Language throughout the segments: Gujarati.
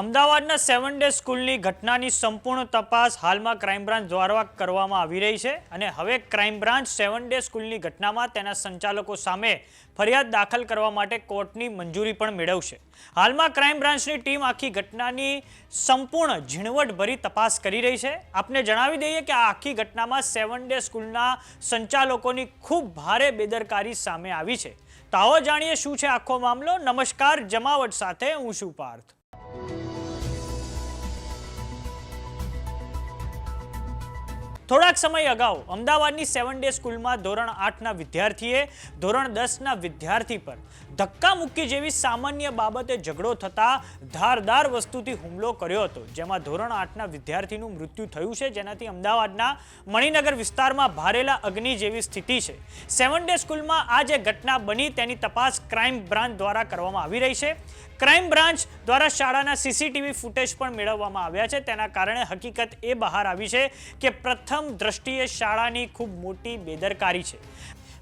અમદાવાદના સેવન ડે સ્કૂલની ઘટનાની સંપૂર્ણ તપાસ હાલમાં ક્રાઇમ બ્રાન્ચ દ્વારા કરવામાં આવી રહી છે અને હવે ક્રાઇમ બ્રાન્ચ સેવન ડે સ્કૂલની ઘટનામાં તેના સંચાલકો સામે ફરિયાદ દાખલ કરવા માટે કોર્ટની મંજૂરી પણ મેળવશે. હાલમાં ક્રાઇમ બ્રાન્ચની ટીમ આખી ઘટનાની સંપૂર્ણ ઝીણવટભરી તપાસ કરી રહી છે. આપને જણાવી દઈએ કે આ આખી ઘટનામાં સેવન ડે સ્કૂલના સંચાલકોની ખૂબ ભારે બેદરકારી સામે આવી છે. તો જાણીએ શું છે આખો મામલો. નમસ્કાર, જમાવટ સાથે, હું છું પાર્થ. થોડાક સમય અગાઉ અમદાવાદની સેવન ડે સ્કૂલમાં ધોરણ આઠના વિદ્યાર્થીએ ધોરણ દસના વિદ્યાર્થી પર ધક્કા મુક્કી જેવી સામાન્ય બાબતે ઝઘડો થતાં ધારદાર વસ્તુથી હુમલો કર્યો હતો. જેમાં ધોરણ આઠના વિદ્યાર્થીનું મૃત્યુ થયું છે. જેનાથી અમદાવાદના મણિનગર વિસ્તારમાં ભારેલા અગ્નિ જેવી સ્થિતિ છે. સેવન ડે સ્કૂલમાં આ જે ઘટના બની તેની તપાસ ક્રાઇમ બ્રાન્ચ દ્વારા કરવામાં આવી રહી છે. ક્રાઇમ બ્રાન્ચ દ્વારા શાળાના સીસીટીવી ફૂટેજ પણ મેળવવામાં આવ્યા છે. તેના કારણે હકીકત એ બહાર આવી છે કે પ્રથમ દ્રષ્ટિએ શાળાની ખૂબ મોટી બેદરકારી છે.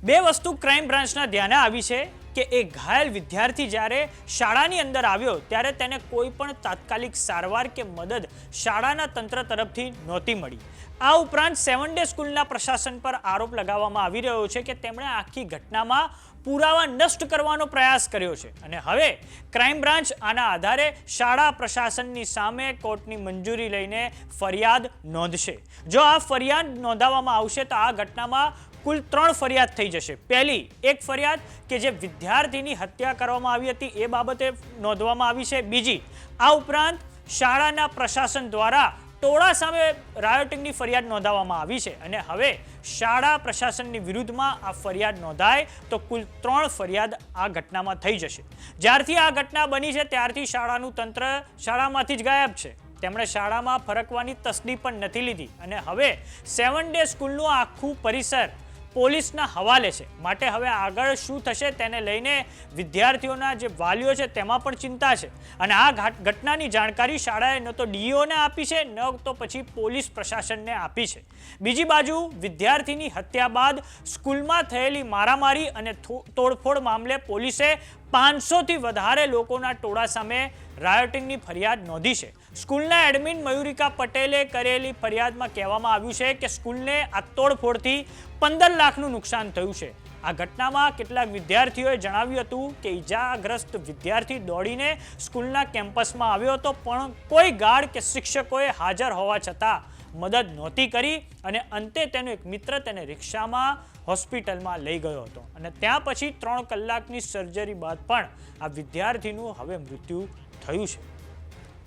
બે વસ્તુ ક્રાઇમ બ્રાન્ચના ધ્યાને આવી છે કે એ ઘાયલ વિદ્યાર્થી જ્યારે શાળાની અંદર આવ્યો ત્યારે તેને કોઈ પણ તાત્કાલિક સારવાર કે મદદ શાળાના તંત્ર તરફથી નહોતી મળી. આ ઉપરાંત સેવન ડે સ્કૂલના પ્રશાસન પર આરોપ લગાવવામાં આવી રહ્યો છે કે તેમણે આખી ઘટનામાં પુરાવા નષ્ટ કરવાનો પ્રયાસ કર્યો છે. અને હવે ક્રાઇમ બ્રાન્ચ આના આધારે શાળા પ્રશાસનની સામે કોર્ટની મંજૂરી લઈને ફરિયાદ નોંધશે. જો આ ફરિયાદ નોંધાવવામાં આવશે તો આ ઘટનામાં કુલ ત્રણ ફરિયાદ થઈ જશે. પહેલી, એક ફરિયાદ કે જે વિદ્યાર્થીની હત્યા કરવામાં આવી હતી એ બાબતે નોંધવામાં આવી છે. બીજી, આ ઉપરાંત શાળાના પ્રશાસન દ્વારા ટોળા સામે રાયોટિંગની ફરિયાદ નોંધાવવામાં આવી છે અને હવે શાળા પ્રશાસનની વિરુદ્ધમાં આ ફરિયાદ નોંધાય તો કુલ ત્રણ ફરિયાદ આ ઘટનામાં થઈ જશે. જ્યારથી આ ઘટના બની છે ત્યારથી શાળાનું તંત્ર શાળામાંથી જ ગાયબ છે. તેમણે શાળામાં ફરકવાની તસદી પણ નથી લીધી અને હવે સેવન ડે સ્કૂલનું આખું પરિસર પોલીસના હવાલે છે. માટે હવે આગળ શું થશે તેને લઈને વિદ્યાર્થીઓના જે વાલીઓ છે તેમાં પણ ચિંતા છે. અને આ ઘાટ- ઘટનાની જાણકારી શાળાએ ન તો ડીઓને આપી છે, ન તો પછી પોલીસ પ્રશાસનને આપી છે. બીજી બાજુ વિદ્યાર્થીની હત્યા બાદ સ્કૂલમાં થયેલી મારામારી અને તોડફોડ મામલે પોલીસે પાંચસોથી વધારે લોકોના ટોળા સામે રાયોટિંગની ફરિયાદ નોંધી છે. સ્કૂલના એડમિન મયુરિકા પટેલે કરેલી ફરિયાદમાં કહેવામાં આવ્યું છે કે સ્કૂલને આ તોડફોડથી પંદર લાખનું નુકસાન થયું છે. આ ઘટનામાં કેટલાક વિદ્યાર્થીઓએ જણાવ્યું હતું કે ઈજાગ્રસ્ત વિદ્યાર્થી દોડીને સ્કૂલના કેમ્પસમાં આવ્યો હતો, પણ કોઈ ગાર્ડ કે શિક્ષકોએ હાજર હોવા છતાં મદદ નહોતી કરી અને અંતે તેનો એક મિત્ર તેને રિક્ષામાં, હોસ્પિટલમાં લઈ ગયો હતો. અને ત્યાં પછી ત્રણ કલાકની સર્જરી બાદ પણ આ વિદ્યાર્થીનું હવે મૃત્યુ થયું છે.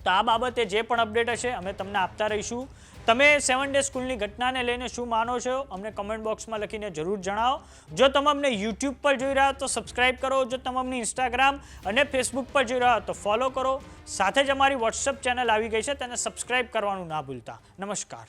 તો આ બાબતે જે પણ અપડેટ હશે અમે તમને આપતા રહીશું. તમે સેવન ડે સ્કૂલની ઘટનાને લઈને શું માનો છો, અમને કમેન્ટ બોક્સમાં લખીને જરૂર જણાવો. જો તમે અમને યુટ્યુબ પર જોઈ રહ્યા તો સબસ્ક્રાઇબ કરો, જો તમે અમને ઇન્સ્ટાગ્રામ અને ફેસબુક પર જોઈ રહ્યા તો ફોલો કરો. સાથે જ અમારી વોટ્સઅપ ચેનલ આવી ગઈ છે, તેને સબસ્ક્રાઇબ કરવાનું ના ભૂલતા. નમસ્કાર.